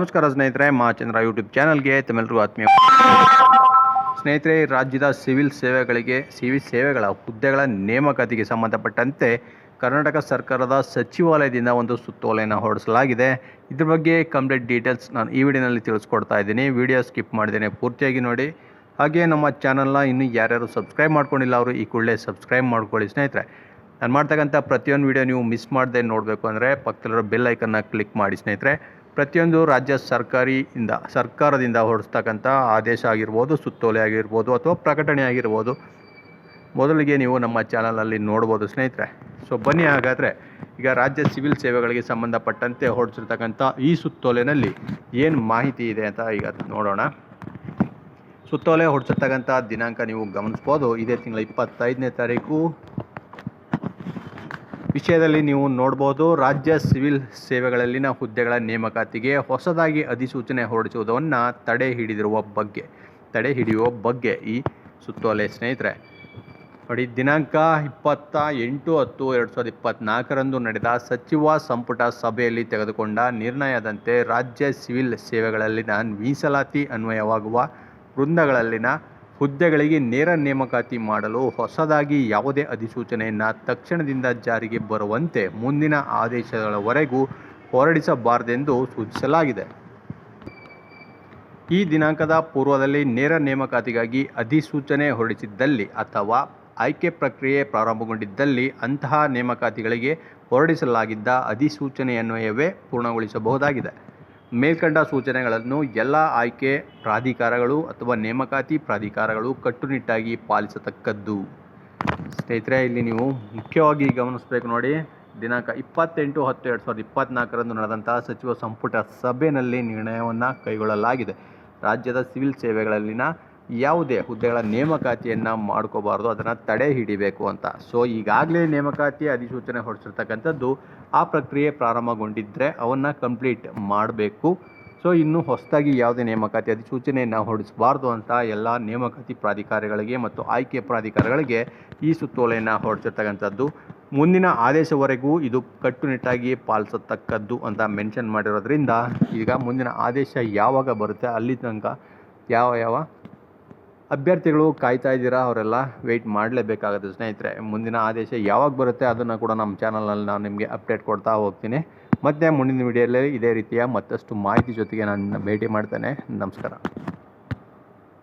ನಮಸ್ಕಾರ ಸ್ನೇಹಿತರೆ ಮಹಾಚಂದ್ರ ಯೂಟ್ಯೂಬ್ ಚಾನಲ್ಗೆ ತಮ್ಮೆಲ್ಲರಿಗೂ ಆತ್ಮೀಯ ಸ್ನೇಹಿತರೆ, ರಾಜ್ಯದ ಸಿವಿಲ್ ಸೇವೆಗಳಿಗೆ ಸಿವಿಲ್ ಸೇವೆಗಳ ಹುದ್ದೆಗಳ ನೇಮಕಾತಿಗೆ ಸಂಬಂಧಪಟ್ಟಂತೆ ಕರ್ನಾಟಕ ಸರ್ಕಾರದ ಸಚಿವಾಲಯದಿಂದ ಒಂದು ಸುತ್ತೋಲೆಯನ್ನು ಹೊರಡಿಸಲಾಗಿದೆ. ಇದ್ರ ಬಗ್ಗೆ ಕಂಪ್ಲೀಟ್ ಡೀಟೇಲ್ಸ್ ನಾನು ಈ ವಿಡಿಯೋನಲ್ಲಿ ತಿಳಿಸ್ಕೊಡ್ತಾ ಇದ್ದೀನಿ. ವಿಡಿಯೋ ಸ್ಕಿಪ್ ಮಾಡಿದ್ದೇನೆ ಪೂರ್ತಿಯಾಗಿ ನೋಡಿ. ಹಾಗೆ ನಮ್ಮ ಚಾನಲ್ನ ಇನ್ನೂ ಯಾರ್ಯಾರು ಸಬ್ಸ್ಕ್ರೈಬ್ ಮಾಡ್ಕೊಂಡಿಲ್ಲ, ಅವರು ಈ ಕೂಡಲೇ ಸಬ್ಸ್ಕ್ರೈಬ್ ಮಾಡ್ಕೊಳ್ಳಿ ಸ್ನೇಹಿತರೆ. ನಾನು ಮಾಡ್ತಕ್ಕಂಥ ಪ್ರತಿಯೊಂದು ವಿಡಿಯೋ ನೀವು ಮಿಸ್ ಮಾಡದೆ ನೋಡಬೇಕು ಅಂದರೆ ಪಕ್ಕದಲ್ಲಿರೋ ಬೆಲ್ ಐಕನ್ನ ಕ್ಲಿಕ್ ಮಾಡಿ ಸ್ನೇಹಿತರೆ. ಪ್ರತಿಯೊಂದು ರಾಜ್ಯ ಸರ್ಕಾರಿಯಿಂದ, ಸರ್ಕಾರದಿಂದ ಹೊರಡಿಸ್ತಕ್ಕಂಥ ಆದೇಶ ಆಗಿರ್ಬೋದು, ಸುತ್ತೋಲೆ ಆಗಿರ್ಬೋದು ಅಥವಾ ಪ್ರಕಟಣೆ ಆಗಿರ್ಬೋದು. ಮೊದಲಿಗೆ ನೀವು ನಮ್ಮ ಚಾನಲಲ್ಲಿ ನೋಡ್ಬೋದು ಸ್ನೇಹಿತರೆ. ಸೊ ಬನ್ನಿ ಹಾಗಾದರೆ ಈಗ ರಾಜ್ಯ ಸಿವಿಲ್ ಸೇವೆಗಳಿಗೆ ಸಂಬಂಧಪಟ್ಟಂತೆ ಹೊರಡಿಸಿರ್ತಕ್ಕಂಥ ಈ ಸುತ್ತೋಲೆನಲ್ಲಿ ಏನು ಮಾಹಿತಿ ಇದೆ ಅಂತ ಈಗ ನೋಡೋಣ. ಸುತ್ತೋಲೆ ಹೊರಡಿಸಿರ್ತಕ್ಕಂಥ ದಿನಾಂಕ ನೀವು ಗಮನಿಸ್ಬೋದು. ಇದೇ ತಿಂಗಳ ಇಪ್ಪತ್ತೈದನೇ ತಾರೀಕು. ವಿಷಯದಲ್ಲಿ ನೀವು ನೋಡ್ಬೋದು, ರಾಜ್ಯ ಸಿವಿಲ್ ಸೇವೆಗಳಲ್ಲಿನ ಹುದ್ದೆಗಳ ನೇಮಕಾತಿಗೆ ಹೊಸದಾಗಿ ಅಧಿಸೂಚನೆ ಹೊರಡಿಸುವುದನ್ನು ತಡೆ ಹಿಡಿದಿರುವ ಬಗ್ಗೆ, ತಡೆ ಹಿಡಿಯುವ ಬಗ್ಗೆ ಈ ಸುತ್ತೋಲೆ ಸ್ನೇಹಿತರೆ. ನೋಡಿ ದಿನಾಂಕ ಇಪ್ಪತ್ತ ಎಂಟು ಹತ್ತು ಎರಡು ಸಾವಿರದ ಇಪ್ಪತ್ತ್ನಾಲ್ಕರಂದು ನಡೆದ ಸಚಿವ ಸಂಪುಟ ಸಭೆಯಲ್ಲಿ ತೆಗೆದುಕೊಂಡ ನಿರ್ಣಯದಂತೆ ರಾಜ್ಯ ಸಿವಿಲ್ ಸೇವೆಗಳಲ್ಲಿನ ಮೀಸಲಾತಿ ಅನ್ವಯವಾಗುವ ವೃಂದಗಳಲ್ಲಿನ ಹುದ್ದೆಗಳಿಗೆ ನೇರ ನೇಮಕಾತಿ ಮಾಡಲು ಹೊಸದಾಗಿ ಯಾವುದೇ ಅಧಿಸೂಚನೆಯನ್ನು ತಕ್ಷಣದಿಂದ ಜಾರಿಗೆ ಬರುವಂತೆ ಮುಂದಿನ ಆದೇಶಗಳವರೆಗೂ ಹೊರಡಿಸಬಾರದೆಂದು ಸೂಚಿಸಲಾಗಿದೆ. ಈ ದಿನಾಂಕದ ಪೂರ್ವದಲ್ಲಿ ನೇರ ನೇಮಕಾತಿಗಾಗಿ ಅಧಿಸೂಚನೆ ಹೊರಡಿಸಿದ್ದಲ್ಲಿ ಅಥವಾ ಆಯ್ಕೆ ಪ್ರಕ್ರಿಯೆ ಪ್ರಾರಂಭಗೊಂಡಿದ್ದಲ್ಲಿ ಅಂತಹ ನೇಮಕಾತಿಗಳಿಗೆ ಹೊರಡಿಸಲಾಗಿದ್ದ ಅಧಿಸೂಚನೆಯನ್ವಯವೇ ಪೂರ್ಣಗೊಳಿಸಬಹುದಾಗಿದೆ. ಮೇಲ್ಕಂಡ ಸೂಚನೆಗಳನ್ನು ಎಲ್ಲ ಆಯ್ಕೆ ಪ್ರಾಧಿಕಾರಗಳು ಅಥವಾ ನೇಮಕಾತಿ ಪ್ರಾಧಿಕಾರಗಳು ಕಟ್ಟುನಿಟ್ಟಾಗಿ ಪಾಲಿಸತಕ್ಕದ್ದು. ಸ್ನೇಹಿತರೆ, ಇಲ್ಲಿ ನೀವು ಮುಖ್ಯವಾಗಿ ಗಮನಿಸಬೇಕು ನೋಡಿ, ದಿನಾಂಕ ಇಪ್ಪತ್ತೆಂಟು ಹತ್ತು ಎರಡು ಸಾವಿರದ ಇಪ್ಪತ್ತ್ನಾಲ್ಕರಂದು ನಡೆದಂತಹ ಸಚಿವ ಸಂಪುಟ ಸಭೆಯಲ್ಲಿ ನಿರ್ಣಯವನ್ನು ಕೈಗೊಳ್ಳಲಾಗಿದೆ. ರಾಜ್ಯದ ಸಿವಿಲ್ ಸೇವೆಗಳಲ್ಲಿನ ಯಾವುದೇ ಹುದ್ದೆಗಳ ನೇಮಕಾತಿಯನ್ನು ಮಾಡ್ಕೋಬಾರ್ದು, ಅದನ್ನು ತಡೆ ಹಿಡಿಬೇಕು ಅಂತ. ಸೊ ಈಗಾಗಲೇ ನೇಮಕಾತಿ ಅಧಿಸೂಚನೆ ಹೊರಡಿಸಿರ್ತಕ್ಕಂಥದ್ದು ಆ ಪ್ರಕ್ರಿಯೆ ಪ್ರಾರಂಭಗೊಂಡಿದ್ದರೆ ಅವನ್ನು ಕಂಪ್ಲೀಟ್ ಮಾಡಬೇಕು. ಸೊ ಇನ್ನು ಹೊಸದಾಗಿ ಯಾವುದೇ ನೇಮಕಾತಿ ಅಧಿಸೂಚನೆಯನ್ನು ಹೊರಡಿಸಬಾರ್ದು ಅಂತ ಎಲ್ಲ ನೇಮಕಾತಿ ಪ್ರಾಧಿಕಾರಗಳಿಗೆ ಮತ್ತು ಆಯ್ಕೆ ಪ್ರಾಧಿಕಾರಗಳಿಗೆ ಈ ಸುತ್ತೋಲೆಯನ್ನು ಹೊರಡಿಸಿರ್ತಕ್ಕಂಥದ್ದು. ಮುಂದಿನ ಆದೇಶವರೆಗೂ ಇದು ಕಟ್ಟುನಿಟ್ಟಾಗಿ ಪಾಲಿಸತಕ್ಕದ್ದು ಅಂತ ಮೆನ್ಷನ್ ಮಾಡಿರೋದ್ರಿಂದ ಈಗ ಮುಂದಿನ ಆದೇಶ ಯಾವಾಗ ಬರುತ್ತೆ, ಅಲ್ಲಿ ತನಕ ಯಾವ ಯಾವ ಅಭ್ಯರ್ಥಿಗಳು ಕಾಯ್ತಾ ಇದ್ದೀರಾ? ಅವರೆಲ್ಲ ವೆಯ್ಟ್ ಮಾಡಲೇಬೇಕಾಗುತ್ತೆ ಸ್ನೇಹಿತರೆ. ಮುಂದಿನ ಆದೇಶ ಯಾವಾಗ ಬರುತ್ತೆ ಅದನ್ನು ಕೂಡ ನಮ್ಮ ಚಾನಲಲ್ಲಿ ನಾನು ನಿಮಗೆ ಅಪ್ಡೇಟ್ ಕೊಡ್ತಾ ಹೋಗ್ತೀನಿ. ಮತ್ತು ಮುಂದಿನ ವಿಡಿಯೋದಲ್ಲಿ ಇದೇ ರೀತಿಯ ಮತ್ತಷ್ಟು ಮಾಹಿತಿ ಜೊತೆಗೆ ನಾನು ಭೇಟಿ ಮಾಡ್ತೇನೆ. ನಮಸ್ಕಾರ.